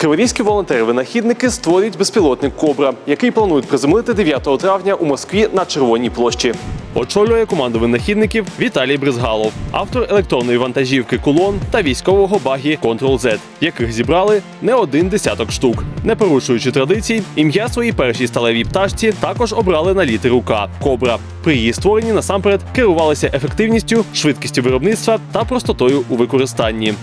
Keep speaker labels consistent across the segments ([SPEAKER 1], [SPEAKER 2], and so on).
[SPEAKER 1] Криворізькі волонтери-винахідники створюють безпілотник Кобра, який планують приземлити 9 травня у Москві на Червоній площі. Очолює команду винахідників Віталій Бризгалов, автор електронної вантажівки Кулон та військового багі Ctrl-Z, яких зібрали не один десяток штук. Не порушуючи традицій, ім'я своїй першій сталевій пташці також обрали на літеру К Кобра. При її створенні насамперед керувалися ефективністю, швидкістю виробництва та простотою у використанні.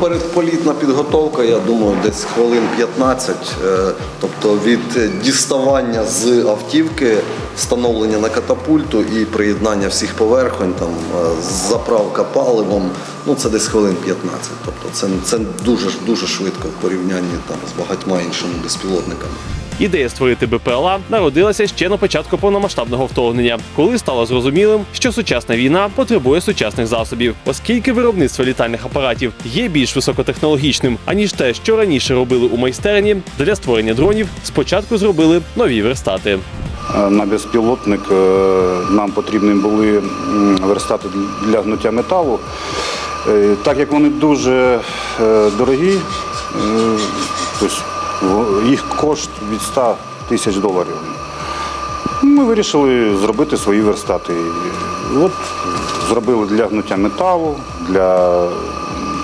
[SPEAKER 2] Передполітна підготовка, я думаю, десь хвилин 15. Е, Тобто від діставання з автівки, встановлення на катапульту і приєднання всіх поверхонь, там е, заправка паливом. Ну це десь хвилин 15. Тобто це, це дуже дуже швидко в порівнянні там з багатьма іншими безпілотниками.
[SPEAKER 1] Ідея створити БПЛА народилася ще на початку повномасштабного вторгнення, коли стало зрозумілим, що сучасна війна потребує сучасних засобів, оскільки виробництво літальних апаратів є більш високотехнологічним, аніж те, що раніше робили у майстерні. Для створення дронів спочатку зробили нові верстати.
[SPEAKER 3] Е, На безпілотник е, нам потрібні були верстати для гнуття металу. Е, Так як вони дуже дорогі, їх кошт від 100 тисяч доларів. Ми вирішили зробити свої верстати. От зробили для гнуття металу, для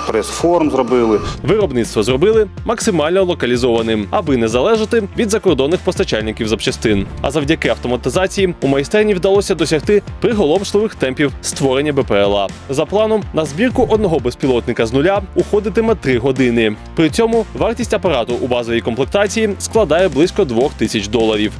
[SPEAKER 3] прес-форм зробили.
[SPEAKER 1] Виробництво зробили максимально локалізованим, аби не залежати від закордонних постачальників запчастин. А завдяки автоматизації у майстерні вдалося досягти приголомшливих темпів створення БПЛА. За планом, на збірку одного безпілотника з нуля уходитиме 3 години. При цьому вартість апарату у базовій комплектації складає близько 2 тисяч доларів.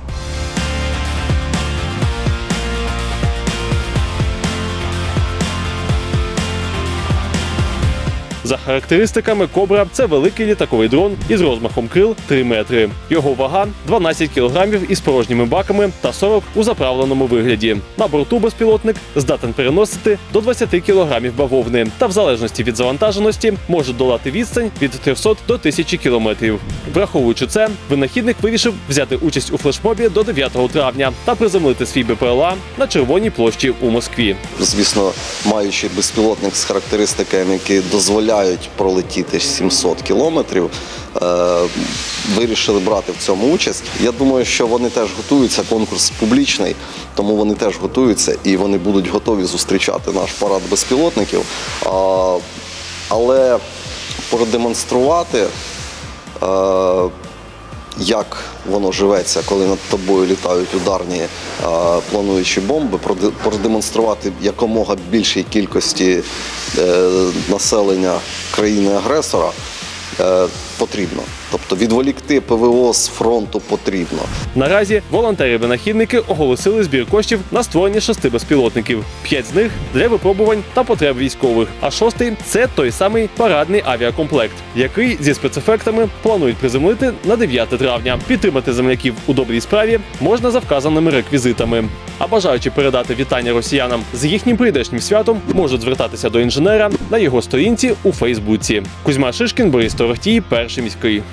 [SPEAKER 1] За характеристиками Кобра це великий літаковий дрон із розмахом крил 3 метри. Його вага 12 кілограмів із порожніми баками та 40 у заправленому вигляді. На борту безпілотник здатен переносити до 20 кілограмів бавовни та в залежності від завантаженості може долати відстань від 300 до 1000 кілометрів. Враховуючи це, винахідник вирішив взяти участь у флешмобі до 9 травня та приземлити свій БПЛА на червоній площі у Москві.
[SPEAKER 2] Звісно, маючи безпілотник з характеристиками, які дозволяють пролетіти 700 кілометрів, е, вирішили брати в цьому участь. Я думаю, що вони теж готуються. Конкурс публічний, тому вони теж готуються і вони будуть готові зустрічати наш парад безпілотників. Але продемонструвати. Як воно живеться, коли над тобою літають ударні е, плануючі бомби, проде- продемонструвати якомога більшій кількості е, населення країни-агресора потрібно. Тобто відволікти ПВО з фронту потрібно.
[SPEAKER 1] Наразі волонтери-винахідники оголосили збір коштів на створення шести безпілотників. П'ять з них для випробувань та потреб військових. А шостий це той самий парадний авіакомплект, який зі спецефектами планують приземлити на 9 травня. Підтримати земляків у добрій справі можна за вказаними реквізитами. А бажаючи передати вітання росіянам з їхнім прийдешнім святом, можуть звертатися до інженера на його сторінці у Фейсбуці. Кузьма Шишкін, Борис Торохтій, перший міський.